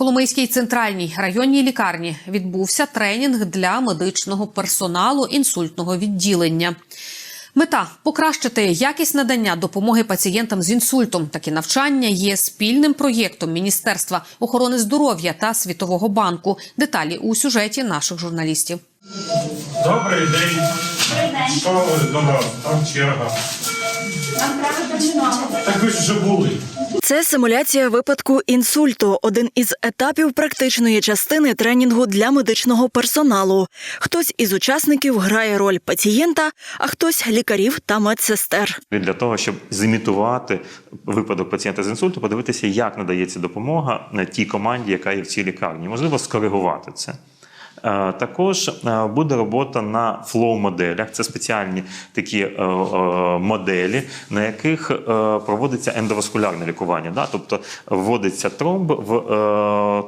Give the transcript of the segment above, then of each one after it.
Коломийській центральній районній лікарні відбувся тренінг для медичного персоналу інсультного відділення. Мета покращити якість надання допомоги пацієнтам з інсультом. Такі навчання є спільним проєктом Міністерства охорони здоров'я та Світового банку. Деталі у сюжеті наших журналістів. Добрий день. Що ви до нас? Там черга. Так ви ж вже були. Це симуляція випадку інсульту, один із етапів практичної частини тренінгу для медичного персоналу. Хтось із учасників грає роль пацієнта, а хтось лікарів та медсестер. для того, щоб зімітувати випадок пацієнта з інсульту, подивитися, як надається допомога на тій команді, яка є в цій лікарні. Можливо, скоригувати це. Е, Також е, буде робота на флоу-моделях. Це спеціальні такі е, моделі, на яких проводиться ендоваскулярне лікування. Да? Тобто вводиться тромб в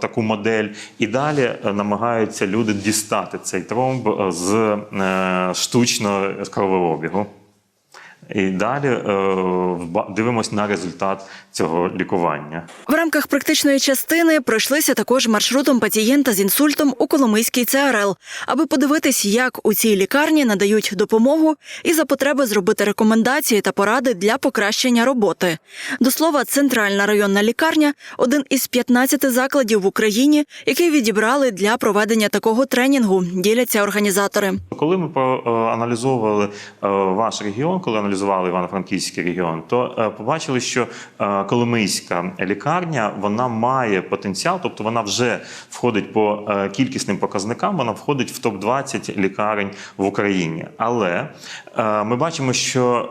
таку модель, і далі намагаються люди дістати цей тромб з штучного кровообігу. І далі е, дивимось на результат цього лікування. В рамках практичної частини пройшлися також маршрутом пацієнта з інсультом у Коломийський ЦРЛ, аби подивитись, як у цій лікарні надають допомогу і за потреби зробити рекомендації та поради для покращення роботи. До слова, центральна районна лікарня один із 15 закладів в Україні, які відібрали для проведення такого тренінгу. Діляться організатори. Коли ми проаналізовували е, ваш регіон, коли аналізували Івано-Франківський регіон, то е, побачили, що е, Коломийська лікарня вона має потенціал, тобто вона вже входить по е, кількісним показникам, вона входить в топ 20 лікарень в Україні. Але ми бачимо, що,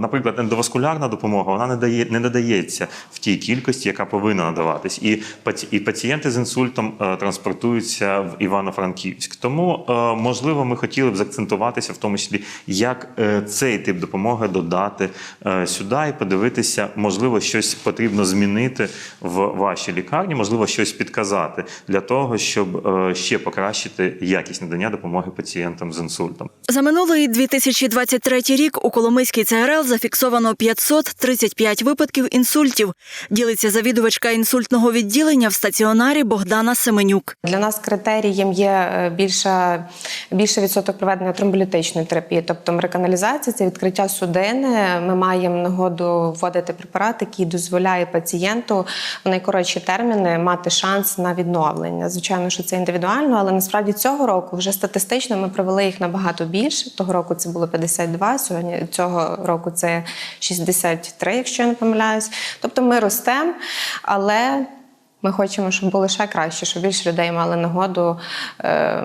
наприклад, ендоваскулярна допомога вона не дає не надається в тій кількості, яка повинна надаватись, і і пацієнти з інсультом транспортуються в Івано-Франківськ. Тому можливо, ми хотіли б заакцентуватися в тому числі, як цей тип допомоги додати е, сюди і подивитися, можливо, щось потрібно змінити в вашій лікарні, можливо, щось підказати для того, щоб е, ще покращити якість надання допомоги пацієнтам з інсультом. За минулий 2023 рік у Коломийській ЦРЛ зафіксовано 535 випадків інсультів. Ділиться завідувачка інсультного відділення в стаціонарі Богдана Семенюк. Для нас критерієм є е, більша, більший відсоток проведення тромболітичної терапії, тобто реканалізація це відкриття судини. Ми маємо нагоду вводити препарат, який дозволяє пацієнту в найкоротші терміни мати шанс на відновлення. Звичайно, що це індивідуально, але насправді цього року вже статистично ми провели їх набагато більше. Того року це було 52, сьогодні цього року це 63, якщо я не помиляюсь. Тобто ми ростемо, але ми хочемо, щоб було ще краще, щоб більше людей мали нагоду е,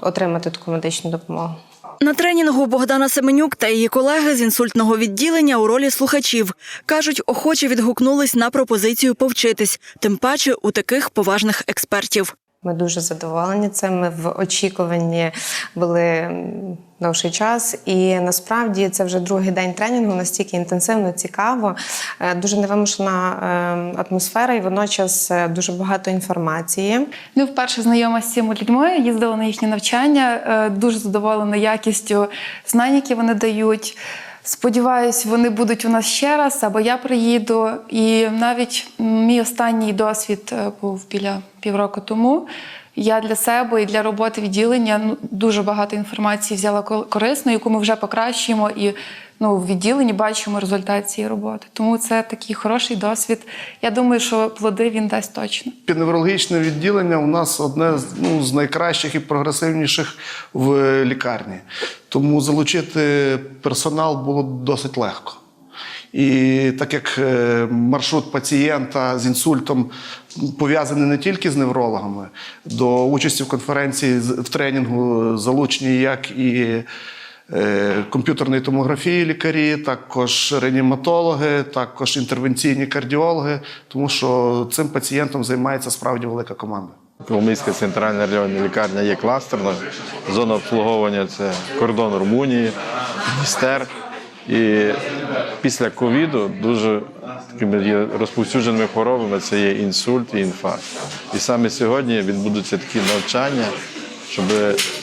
отримати таку медичну допомогу. На тренінгу Богдана Семенюк та її колеги з інсультного відділення у ролі слухачів кажуть, охоче відгукнулись на пропозицію повчитись, тим паче у таких поважних експертів. Ми дуже задоволені цим. Ми в очікуванні були довший час, і насправді це вже другий день тренінгу, настільки інтенсивно, цікаво, е, дуже невимушена е, атмосфера, і водночас е, дуже багато інформації. Не вперше знайома з цими людьми, їздила на їхнє навчання, е, дуже задоволена якістю знань, які вони дають. Сподіваюсь, вони будуть у нас ще раз, або я приїду. І навіть мій останній досвід е, був біля півроку тому. Я для себе і для роботи відділення ну, дуже багато інформації взяла корисно, яку ми вже покращуємо і ну, в відділенні бачимо результат цієї роботи. Тому це такий хороший досвід. Я думаю, що плоди він дасть точно. Неврологічне відділення у нас одне з, ну, з найкращих і прогресивніших в лікарні. Тому залучити персонал було досить легко. І так як е, маршрут пацієнта з інсультом пов'язаний не тільки з неврологами, до участі в конференції в тренінгу залучені як і е, комп'ютерної томографії лікарі, також реаніматологи, також інтервенційні кардіологи, тому що цим пацієнтом займається справді велика команда. Коломийська центральна районна лікарня є кластерною. Зона обслуговування це кордон Румунії, Дністер. І після ковіду дуже такими є розповсюдженими хворобами це є інсульт і інфаркт. І саме сьогодні відбудуться такі навчання, щоб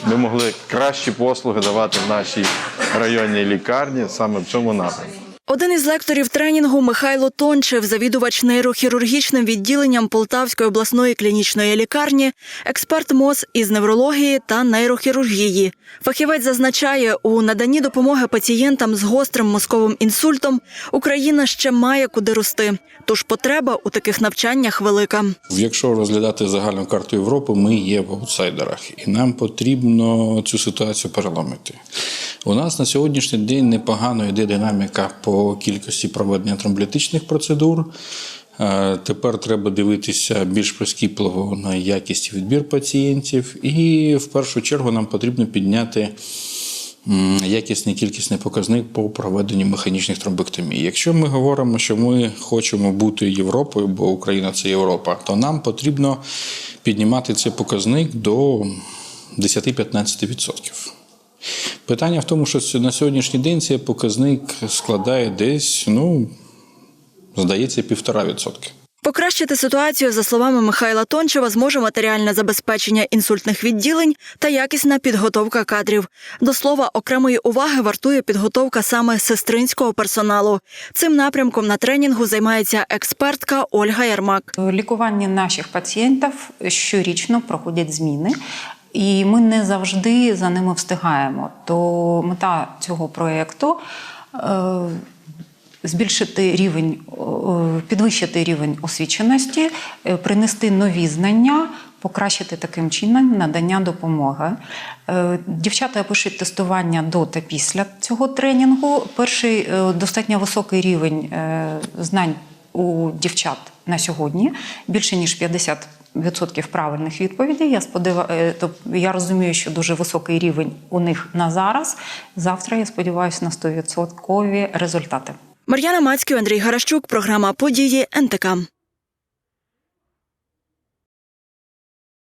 ми могли кращі послуги давати в нашій районній лікарні саме в цьому напрямку. Один із лекторів тренінгу Михайло Тончев, завідувач нейрохірургічним відділенням Полтавської обласної клінічної лікарні, експерт МОЗ із неврології та нейрохірургії. Фахівець зазначає, у наданні допомоги пацієнтам з гострим мозковим інсультом Україна ще має куди рости. Тож потреба у таких навчаннях велика. Якщо розглядати загальну карту Європи, ми є в аутсайдерах, і нам потрібно цю ситуацію переламити. У нас на сьогоднішній день непогано йде динаміка по кількості проведення тромболітичних процедур. Е, Тепер треба дивитися більш прискіпливо на якість відбір пацієнтів, і в першу чергу нам потрібно підняти якісний кількісний показник по проведенню механічних тромбектомій. Якщо ми говоримо, що ми хочемо бути Європою, бо Україна це Європа, то нам потрібно піднімати цей показник до 10-15%. Питання в тому, що на сьогоднішній день цей показник складає десь, ну, здається, півтора відсотки. Покращити ситуацію, за словами Михайла Тончева, зможе матеріальне забезпечення інсультних відділень та якісна підготовка кадрів. До слова, окремої уваги вартує підготовка саме сестринського персоналу. Цим напрямком на тренінгу займається експертка Ольга Ярмак. Лікування наших пацієнтів щорічно проходять зміни. І ми не завжди за ними встигаємо. То мета цього проєкту е, збільшити рівень, е, підвищити рівень освіченості, е, принести нові знання, покращити таким чином надання допомоги. Дівчата пишуть тестування до та після цього тренінгу. Перший достатньо високий рівень знань у дівчат на сьогодні більше ніж 50% правильних відповідей. Я сподіваюся, я розумію, що дуже високий рівень у них на зараз. Завтра я сподіваюся на 100% результати. Мар'яна Мацький, Андрій Гаращук, програма Події НТК.